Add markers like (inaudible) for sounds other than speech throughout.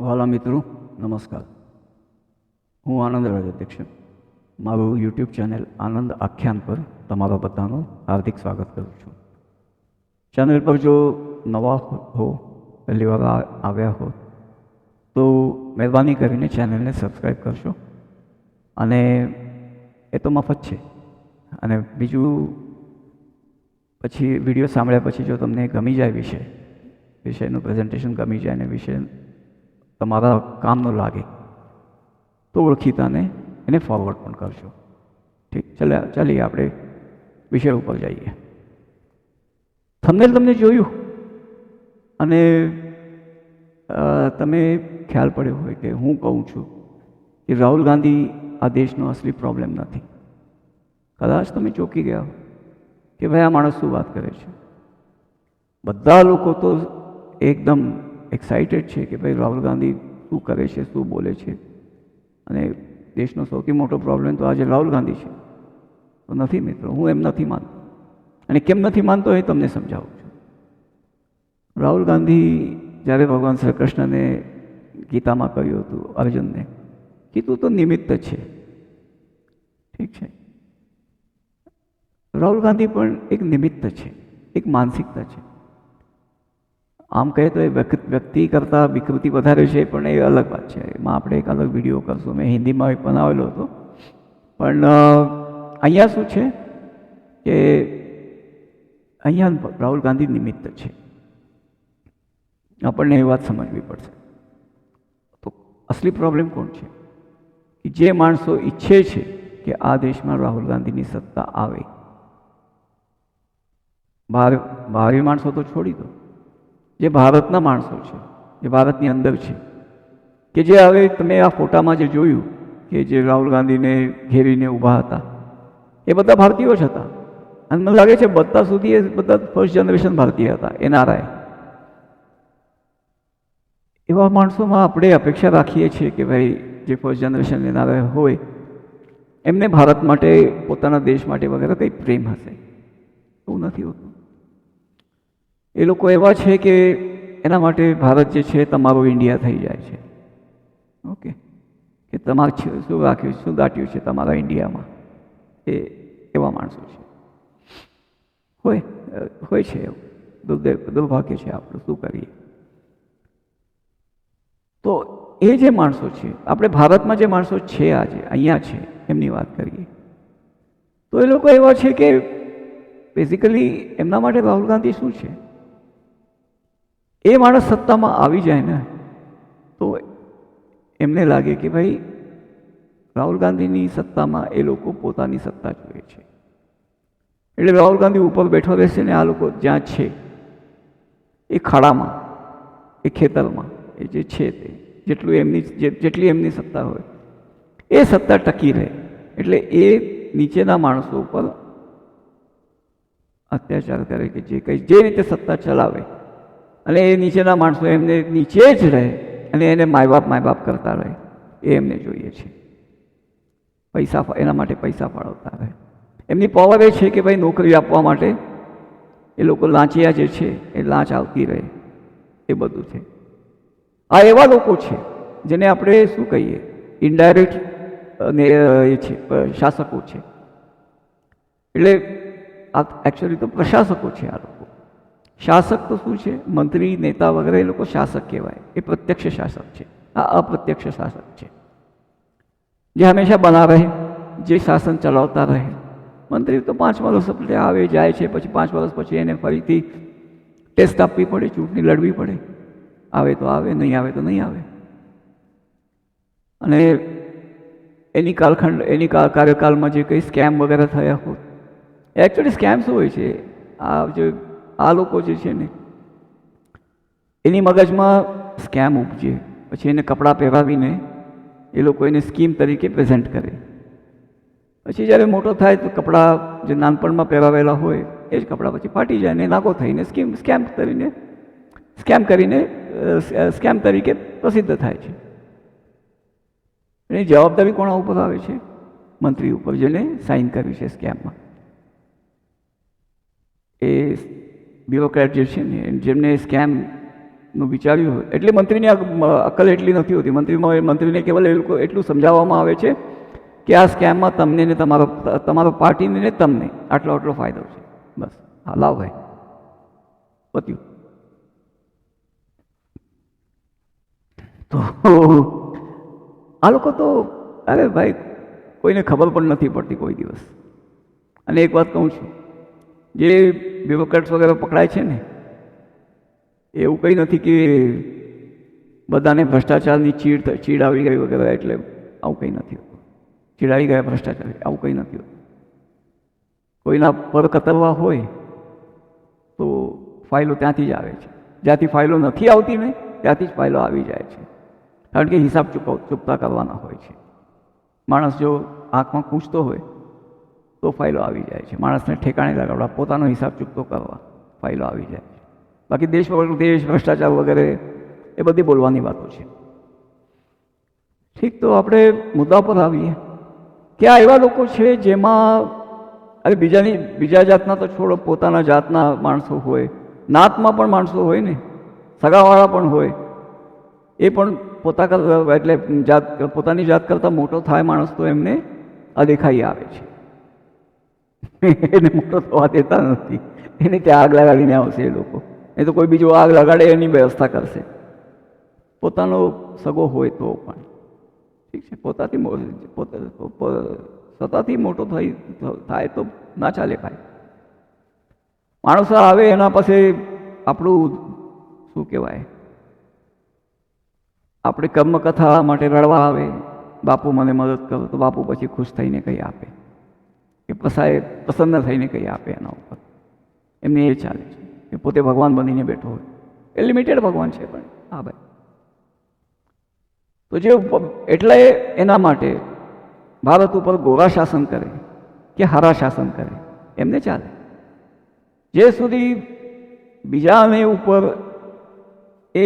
વાલા મિત્રો નમસ્કાર. હું આનંદ રાજ અધ્યક્ષ મારું યુટ્યુબ ચેનલ આનંદ આખ્યાન પર તમારા બધાનું હાર્દિક સ્વાગત કરું છું. ચેનલ પર જો નવા હો પહેલી વાર આવ્યા હો, તો મહેરબાની કરીને ચેનલને સબસ્ક્રાઈબ કરશો. અને એ તો મફત છે. અને બીજું, પછી વીડિયો સાંભળ્યા પછી જો તમને ગમી જાય વિષય, વિષયનું પ્રેઝન્ટેશન ગમી જાય અને વિષય તમારા કામનો લાગે, તો ઓળખીતાને એને ફોરવર્ડ પણ કરશો ઠીક ચાલે ચાલીએ આપણે વિષય ઉપર જઈએ. થંબનેલ તમને જોયું? અને તમે ખ્યાલ પડ્યો હોય કે હું કહું છું કે રાહુલ ગાંધી આ દેશનો અસલી પ્રોબ્લેમ નથી. કદાચ તમે ચોંકી ગયા કે ભાઈ આ માણસ શું વાત કરે છે? બધા લોકો તો એકદમ એક્સાઇટેડ છે કે ભાઈ રાહુલ ગાંધી શું કરે છે, શું બોલે છે? અને દેશનો સૌથી મોટો પ્રોબ્લેમ તો આજે રાહુલ ગાંધી છે. તો નથી મિત્રો, હું એમ નથી માનતો. અને કેમ નથી માનતો એ તમને સમજાવું છું. રાહુલ ગાંધી જ્યારે ભગવાન શ્રી કૃષ્ણને ગીતામાં કહ્યું હતું, અર્જુનને કીધું તો નિમિત્ત છે. ઠીક છે. રાહુલ ગાંધી પણ એક નિમિત્ત છે, એક માનસિકતા છે. આમ કહે તો એ વ્યક્તિ કરતાં વિકૃતિ વધારે છે, પણ એ અલગ વાત છે. એમાં આપણે એક અલગ વીડિયો કરશું. મેં હિન્દીમાં એક બનાવેલો હતો. પણ અહીંયા શું છે કે અહીંયા રાહુલ ગાંધી નિમિત્ત છે. આપણને એ વાત સમજવી પડશે. તો અસલી પ્રોબ્લેમ કોણ છે? કે જે માણસો ઈચ્છે છે કે આ દેશમાં રાહુલ ગાંધીની સત્તા આવે. બહાર બહારી માણસો તો છોડી દો. જે ભારતના માણસો છે જે ભારતની અંદર છે. કે જે હવે તમે આ ફોટામાં જે જોયું કે જે રાહુલ ગાંધીને ઘેરીને ઊભા હતા, એ બધા ભારતીયો જ હતા. અને મને લાગે છે બધા સુધી એ બધા ફર્સ્ટ જનરેશન ભારતીય હતા એનઆરઆઈ એવા માણસોમાં આપણે અપેક્ષા રાખીએ છીએ કે ભાઈ, જે ફર્સ્ટ જનરેશન એનઆરઆઈ હોય, એમને ભારત માટે, પોતાના દેશ માટે વગેરે કંઈ પ્રેમ હશે. એવું નથી હોતું. એ લોકો એવા છે કે એના માટે ભારત જે છે તમારું ઇન્ડિયા થઈ જાય છે. ઓકે? કે તમારે શું રાખ્યું શું દાટ્યું છે તમારા ઇન્ડિયામાં? એ એવા માણસો છે. હોય હોય છે એવું. દુર્દૈવ, દુર્ભાગ્ય છે આપણું, શું કરીએ? તો એ જે માણસો છે, આપણે ભારતમાં જે માણસો છે આજે, અહીંયા છે, એમની વાત કરીએ. તો એ લોકો એવા છે કે બેઝિકલી એમના માટે રાહુલ ગાંધી શું છે? એ માણસ સત્તામાં આવી જાય ને, તો એમને લાગે કે ભાઈ, રાહુલ ગાંધીની સત્તામાં એ લોકો પોતાની સત્તા જોઈએ છે. એટલે રાહુલ ગાંધી ઉપર બેઠો રહેશે ને આ લોકો જ્યાં છે, એ ખાડામાં, એ ખેતરમાં, એ જે છે તે, જેટલું એમની જેટલી એમની સત્તા હોય, એ સત્તા ટકી રહે. એટલે એ નીચેના માણસો ઉપર અત્યાચાર કરે કે જે કંઈ, જે રીતે સત્તા ચલાવે અને એ નીચેના માણસો એમને નીચે જ રહે અને એને માય બાપ માય બાપ કરતા રહે, એ એમને જોઈએ છે. પૈસા એના માટે પૈસા ફાળવતા રહે. એમની પાવર એ છે કે ભાઈ નોકરી આપવા માટે એ લોકો લાંચિયા જે છે, એ લાંચ આવતી રહે. એ બધું છે. આ એવા લોકો છે, જેને આપણે શું કહીએ? ઇન્ડાયરેક્ટ અને એ છે શાસકો છે. એટલે આ એકચ્યુઅલી તો પ્રશાસકો છે આ લોકો. શાસક તો શું છે? મંત્રી, નેતા વગેરે એ લોકો શાસક કહેવાય. એ પ્રત્યક્ષ શાસક છે. આ અપ્રત્યક્ષ શાસક છે. જે હંમેશા બના રહે, જે શાસન ચલાવતા રહે. મંત્રી તો પાંચ વર્ષ એટલે આવે, જાય છે, પછી પાંચ વર્ષ પછી એને ફરીથી ટેસ્ટ આપવી પડે, ચૂંટણી લડવી પડે. આવે તો આવે, નહીં આવે તો નહીં આવે. અને એની કાલખંડ, એની કાર્યકાળમાં જે કંઈ સ્કેમ વગેરે થયા હોત એકચ્યુઅલી સ્કેમ શું હોય છે. આ જે આ લોકો જે છે ને, એની મગજમાં સ્કેમ ઉપજે. પછી એને કપડાં પહેરાવીને એ લોકો એને સ્કીમ તરીકે પ્રેઝન્ટ કરે. પછી જ્યારે મોટો થાય તો કપડાં જે નાનપણમાં પહેરાવેલા હોય, એ જ કપડાં પછી ફાટી જાય ને નાગો થઈને સ્કીમ સ્કેમ કરીને સ્કેમ કરીને સ્કેમ તરીકે પ્રસિદ્ધ થાય છે. એની જવાબદારી કોણા ઉપર આવે છે? મંત્રી ઉપર જેને સાઇન કર્યું છે સ્કેમમાં એ બ્યુરોક્રેટ જે છે ને, જેમને સ્કેમનું વિચાર્યું એટલે મંત્રીની અકલ એટલી નથી હોતી. મંત્રીમાં મંત્રીને કેવલ એ લોકો એટલું સમજાવવામાં આવે છે કે આ સ્કેમમાં તમને ને તમારો તમારો પાર્ટીને ને તમને આટલો આટલો ફાયદો છે. બસ. હા, લાવ ભાઈ. પત્યું. તો આ લોકો તો, અરે ભાઈ, કોઈને ખબર પણ નથી પડતી કોઈ દિવસ. અને એક વાત કહું છું. જે બ્યુરોક્રેટ્સ વગેરે પકડાય છે ને, એવું કંઈ નથી કે બધાને ભ્રષ્ટાચારની ચીડ ચીડ આવી ગઈ વગેરે એટલે આવું કંઈ નથી હોતું. ચીડ આવી ગયા, ભ્રષ્ટાચાર, આવું કંઈ નથી કોઈના પર કતરવા હોય તો ફાઇલો ત્યાંથી જ આવે છે. જ્યાંથી ફાઇલો નથી આવતી ને, ત્યાંથી જ ફાઇલો આવી જાય છે. કારણ કે હિસાબ ચૂકવ, ચૂકતા કરવાના હોય છે. માણસ જો આંખમાં ખૂંચતો હોય તો ફાઇલો આવી જાય છે. માણસને ઠેકાણે લગાવડા પોતાનો હિસાબ ચૂકતો કરવા ફાઇલો આવી જાય છે. બાકી દેશ દેશ ભ્રષ્ટાચાર વગેરે એ બધી બોલવાની વાતો છે. ઠીક, તો આપણે મુદ્દા પર આવીએ. કે આ એવા લોકો છે જેમાં, અરે બીજાની, બીજા જાતના તો છોડો, પોતાના જાતના માણસો હોય, નાતમાં પણ માણસો હોય ને, સગાવાળા પણ હોય, એ પણ પોતા એટલે જાત, પોતાની જાત કરતાં મોટો થાય માણસ તો એમને અદેખાઈ આવે છે. એને મોટો થવા દેતા નથી. એને ત્યાં આગ લગાડીને આવશે એ લોકો. એ તો કોઈ બીજું આગ લગાડે એની વ્યવસ્થા કરશે. પોતાનો સગો હોય તો પણ. ઠીક છે, પોતાથી પોતા મોટો થઈ, થાય તો ના ચાલે ભાઈ. માણસો આવે એના પાસે આપણું શું કહેવાય? આપણે કર્મકથા માટે રડવા આવે. બાપુ મને મદદ કરો તો બાપુ પછી ખુશ થઈને કંઈ આપે. કે પસાએ પ્રસન્ન થઈને કંઈ આપે એના ઉપર. એમને એ ચાલે છે એ પોતે ભગવાન બનીને બેઠો હોય. એ લિમિટેડ ભગવાન છે પણ. હા ભાઈ. તો જે એટલે એના માટે ભારત ઉપર ગોરા શાસન કરે કે હારા શાસન કરે, એમને ચાલે. જે સુધી બીજાને ઉપર એ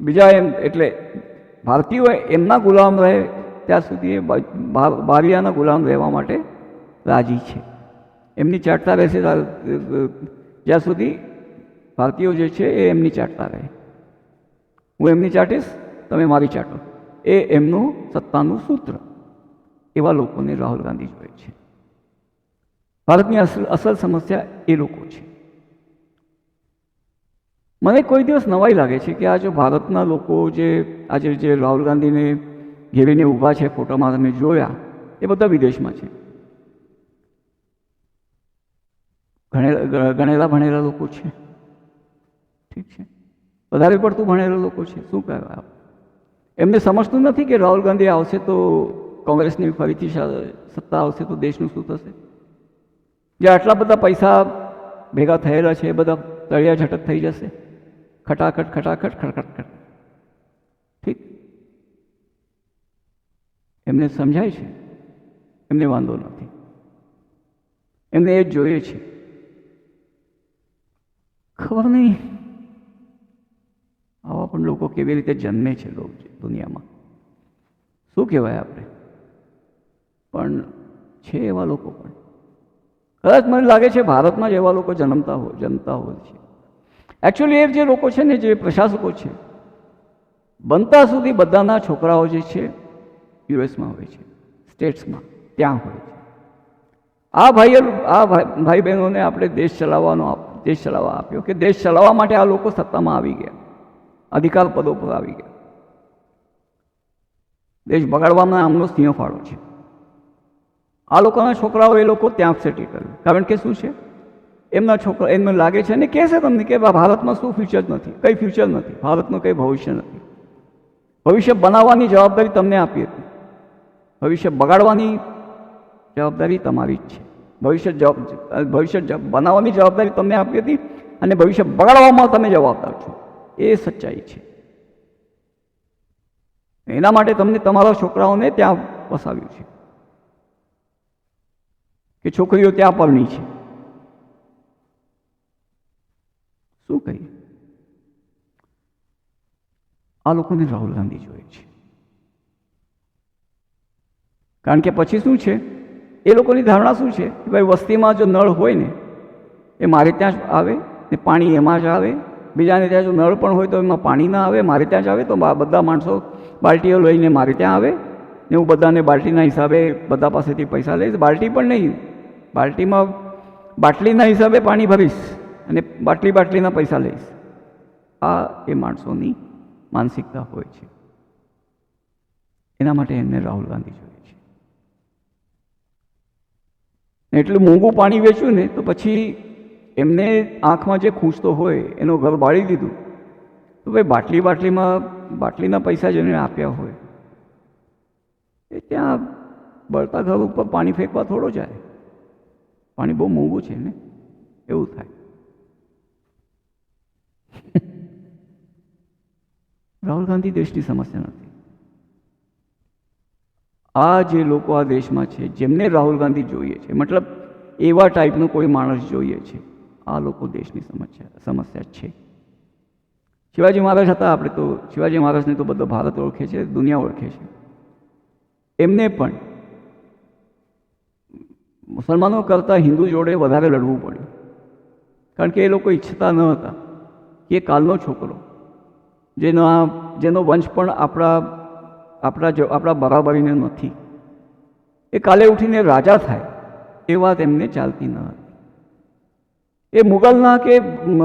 બીજા એમ, એટલે ભારતીયો એમના ગુલામ રહે, ત્યાં સુધી એ બારિયાના ગુલામ રહેવા માટે રાજી છે. એમની ચાટતા રહેશે જ્યાં સુધી ભારતીયો જે છે એ એમની ચાટતા રહે. હું એમની ચાટીશ, તમે મારી ચાટો. એ એમનું સત્તાનું સૂત્ર. એવા લોકોને રાહુલ ગાંધી જોઈએ છે. ભારતની અસલ અસલ સમસ્યા એ લોકો છે. મને કોઈ દિવસ નવાઈ લાગે છે કે આ જો ભારતના લોકો જે આજે જે રાહુલ ગાંધીને ઘેરીને ઊભા છે ફોટોમાં તમે જોયા, એ બધા વિદેશમાં છે. ભણેલા ગણેલા ભણેલા લોકો છે. ઠીક છે? વધારે પડતું ભણેલા લોકો છે. શું કહેવાય એમને સમજતું નથી કે રાહુલ ગાંધી આવશે તો કોંગ્રેસની ફરીથી સત્તા આવશે તો દેશનું શું થશે? જે આટલા બધા પૈસા ભેગા થયેલા છે, એ બધા તળિયા ઝટક થઈ જશે. ખટાખટ ખટાખટ, ખટખટ ખટ ઠીક? એમને સમજાય છે? એમને વાંધો નથી. એમને એ જ જોઈએ છે. ખબર નહીં. આવા પણ લોકો કેવી રીતે જન્મે છે લોક દુનિયામાં? શું કહેવાય આપણે? પણ છે એવા લોકો પણ. કદાચ મને લાગે છે ભારતમાં જ એવા લોકો જન્મતા હોય જન્મતા હોય છે. એકચ્યુઅલી એ જે લોકો છે ને, જે પ્રશાસકો છે, બનતા સુધી બધાના છોકરાઓ જે છે યુએસમાં હોય છે, સ્ટેટ્સમાં, ત્યાં હોય છે. આ ભાઈઓ, આ ભાઈ ભાઈ બહેનોને આપણે દેશ ચલાવવાનો આપ- દેશ ચલાવવા આપ્યો કે દેશ ચલાવવા માટે આ લોકો સત્તામાં આવી ગયા. અધિકાર પદો પર આવી ગયા. દેશ બગાડવામાં આમનો સિંહ ફાળો છે. આ લોકોના છોકરાઓ એ લોકો ત્યાં સેટી કર્યું. કારણ કે શું છે? એમના છોકરા, એમને લાગે છે અને કહેશે તમને કે ભારતમાં શું ફ્યુચર નથી? કંઈ ફ્યુચર નથી? ભારતનું કંઈ ભવિષ્ય નથી. ભવિષ્ય બનાવવાની જવાબદારી તમને આપી હતી. ભવિષ્ય બગાડવાની જવાબદારી તમારી જ છે. ભવિષ્ય જવાબ, ભવિષ્ય બનાવવાની જવાબદારી તમને આપી હતી અને ભવિષ્ય બગાડવામાં તમે જવાબદાર છો. એ સચ્ચાઈ છે. એના માટે તમને તમારા છોકરાઓને ત્યાં વસાવ્યું છે. કે છોકરીઓ ત્યાં પરણી છે. શું કહીએ આ લોકોને રાહુલ ગાંધી જોઈએ છે. કારણ કે પછી શું છે? એ લોકોની ધારણા શું છે? કે ભાઈ વસ્તીમાં જો નળ હોય ને, એ મારે ત્યાં જ આવે, ને પાણી એમાં જ આવે. બીજાને ત્યાં જો નળ પણ હોય તો એમાં પાણી ના આવે, મારે ત્યાં જ આવે, તો બધા માણસો બાલ્ટીઓ લઈને મારે ત્યાં આવે. ને હું બધાને બાલ્ટીના હિસાબે બધા પાસેથી પૈસા લઈશ. બાલ્ટી પણ નહીં. બાલ્ટીમાં બાટલીના હિસાબે પાણી ભરીશ અને બાટલી બાટલીના પૈસા લઈશ. આ એ માણસોની માનસિકતા હોય છે. એના માટે એમને રાહુલ ગાંધી જોઈએ છે એટલું મોંઘું પાણી વેચ્યું ને, તો પછી એમને આંખમાં જે ખૂંચતો હોય, એનો ઘર બાળી દીધું. તો ભાઈ બાટલી બાટલીમાં, બાટલીના પૈસા જેને આપ્યા હોય. એ ત્યાં બળતા ઘર ઉપર પાણી ફેંકવા થોડો જાય. પાણી બહુ મોંઘું છે ને, એવું થાય. (laughs) રાહુલ ગાંધી દેશની સમસ્યા નથી. આ જે લોકો આ દેશમાં છે, જેમને રાહુલ ગાંધી જોઈએ છે, મતલબ એવા ટાઈપનો કોઈ માણસ જોઈએ છે, આ લોકો દેશની સમસ્યા સમસ્યા છે. શિવાજી મહારાજ હતા આપણે તો, શિવાજી મહારાજને તો બધો ભારત ઓળખે છે, દુનિયા ઓળખે છે. એમને પણ મુસલમાનો કરતાં હિન્દુ જોડે વધારે લડવું પડ્યું. કારણ કે એ લોકો ઈચ્છતા ન હતા કે કાલનો છોકરો, જેનો જેનો વંશ પણ આપણા આપણા જો આપણા બરાબરીને નથી. એ કાલે ઉઠીને રાજા થાય, એ વાત એમને ચાલતી ન હતી. એ મુગલના કે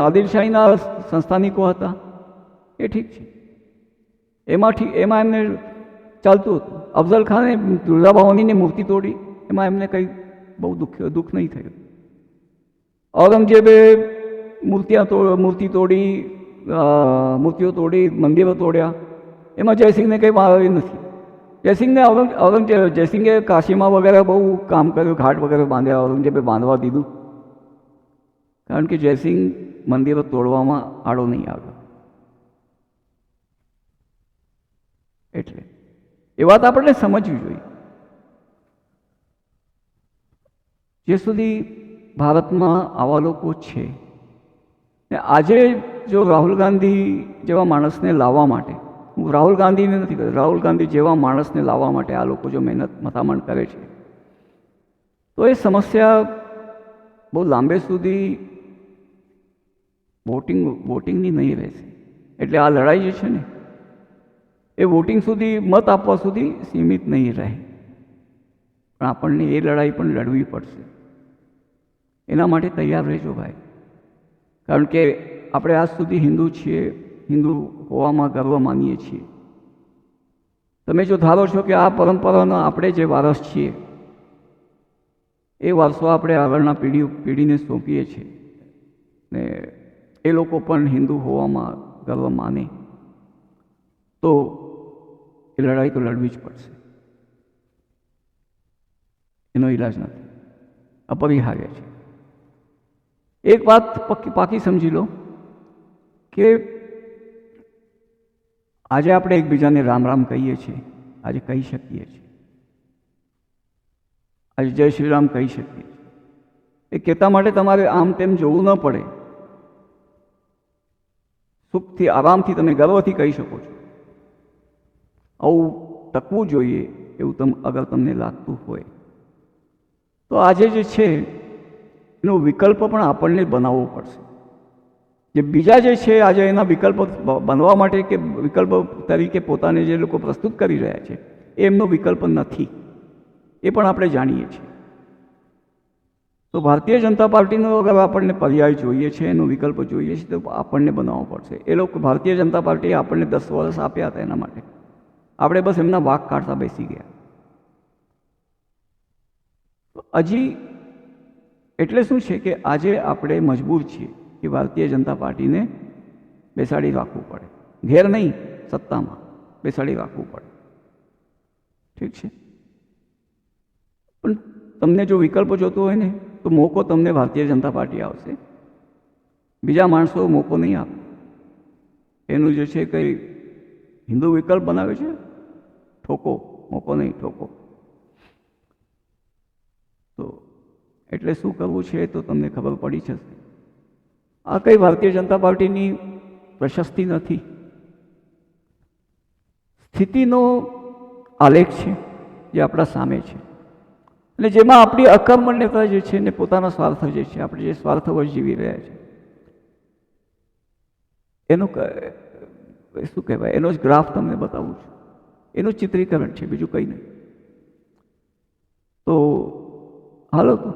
આદિલશાહીના સંસ્થાનિકો હતા, એ ઠીક છે. એમાં ઠીક એમાં એમને ચાલતું હતું. અફઝલ ખાને દુર્ગાભાવનીની મૂર્તિ તોડી, એમાં એમને કંઈ બહુ દુઃખ દુઃખ નહીં થયું. ઔરંગઝેબે મૂર્તિયા મૂર્તિ તોડી મૂર્તિઓ તોડી, મંદિરો તોડ્યા. એમાં જયસિંહને કંઈ વાંધો નથી. જયસિંહને ઔરંગ, ઔરંગઝેબ, જયસિંહે કાશીમાં વગેરે બહુ કામ કર્યું, ઘાટ વગેરે બાંધ્યા, ઔરંગઝેબે બાંધવા દીધું. કારણ કે જયસિંહ મંદિરો તોડવામાં આડો નહીં આવ્યો. એટલે એ વાત આપણે સમજવી જોઈએ. જે સુધી ભારતમાં આવા લોકો છે, ને આજે જો રાહુલ ગાંધી જેવા માણસને લાવવા માટે હું રાહુલ ગાંધીને નથી કરતો રાહુલ ગાંધી જેવા માણસને લાવવા માટે આ લોકો જો મહેનત મથામણ કરે છે, તો એ સમસ્યા બહુ લાંબે સુધી વોટિંગ, વોટિંગની નહીં રહેશે. એટલે આ લડાઈ જે છે ને, એ વોટિંગ સુધી, મત આપવા સુધી સીમિત નહીં રહે. પણ આપણને એ લડાઈ પણ લડવી પડશે. એના માટે તૈયાર રહેજો ભાઈ. કારણ કે આપણે આજ સુધી હિન્દુ છીએ હિન્દુ હોવામાં ગર્વ માનીએ છીએ. તમે જો ધારો છો કે આ પરંપરાનો આપણે જે વારસ છીએ, એ વારસો આપણે આગળના પેઢી પેઢીને સોંપીએ છીએ. ને એ લોકો પણ હિન્દુ હોવામાં ગર્વ માને. તો એ લડાઈ તો લડવી જ પડશે. એનો ઈલાજ નથી. અપરિહાર્ય છે. એક વાત પાકી સમજી લો કે આજે આપણે એકબીજાને રામ રામ કહીએ છીએ. આજે કહી શકીએ છીએ. આજે જય શ્રી રામ કહી શકીએ છીએ. એ કહેતા માટે તમારે આમ તેમ જોવું ન પડે. સુખથી, આરામથી તમે ગર્વથી કહી શકો છો. આવું ટકવું જોઈએ એવું તમ, અગર તમને લાગતું હોય. તો આજે જે છે, એનો વિકલ્પ પણ આપણને બનાવવો પડશે. જે બીજા જે છે, આજે એના વિકલ્પ બનવા માટે કે વિકલ્પ તરીકે પોતાને જે લોકો પ્રસ્તુત કરી રહ્યા છે, એમનો વિકલ્પ નથી. એ પણ આપણે જાણીએ છીએ. તો ભારતીય જનતા પાર્ટીનો અગર આપણને પર્યાય જોઈએ છે, એનો વિકલ્પ જોઈએ છે, તો આપણને બનાવવો પડશે. એ લોકો, ભારતીય જનતા પાર્ટીએ આપણને દસ વર્ષ આપ્યા હતા એના માટે. આપણે બસ એમના વાક કાઢતા બેસી ગયા. હજી એટલે શું છે કે આજે આપણે મજબૂર છીએ. કે ભારતીય જનતા પાર્ટીને બેસાડી રાખવું પડે ઘેર નહીં સત્તામાં બેસાડી રાખવું પડે ઠીક છે પણ તમને જો વિકલ્પ જોતો હોય ને તો મોકો તમને ભારતીય જનતા પાર્ટી આવશે બીજા માણસો મોકો નહીં આપે એનું જે છે કંઈ હિન્દુ વિકલ્પ બનાવે છે ઠોકો મોકો નહીં ઠોકો તો એટલે શું કરવું છે તો તમને ખબર પડી જશે આ કઈ ભારતીય જનતા પાર્ટીની પ્રશસ્તિ નથી. સ્થિતિનો આલેખ છે, જે આપણા સામે છે. અને જેમાં આપણી અકર્મણ્યતા જે છે ને પોતાના સ્વાર્થ જે છે, આપણે જે સ્વાર્થવશ જીવી રહ્યા છે એનું શું કહેવાય? એનો જ ગ્રાફ તમને બતાવું છું. એનું ચિત્રીકરણ છે, બીજું કંઈ નહીં. તો હાલો તો,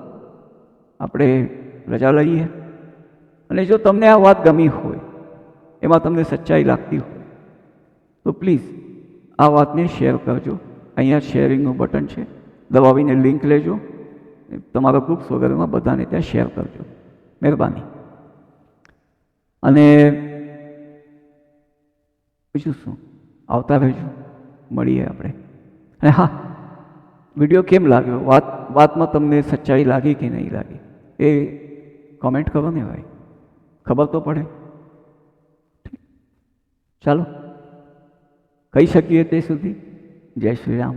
આપણે રજા લઈએ. અને જો તમને આ વાત ગમી હોય, એમાં તમને સચ્ચાઈ લાગતી હોય, તો પ્લીઝ આ વાતને શેર કરજો. અહીંયા શેરિંગનું બટન છે. દબાવીને લિંક લેજો. તમારા ગ્રુપ્સ વગેરેમાં બધાને ત્યાં શેર કરજો. મહેરબાની. અને બીજું શું? આવતા રહેજો. મળીએ આપણે. અને હા, વીડિયો કેમ લાગ્યો? વાત, વાતમાં તમને સચ્ચાઈ લાગી કે નહીં લાગી? એ કોમેન્ટ કરો ને ભાઈ. ખબર તો પડે. ચાલો કહી શકીએ તે સુધી. જય શ્રી રામ.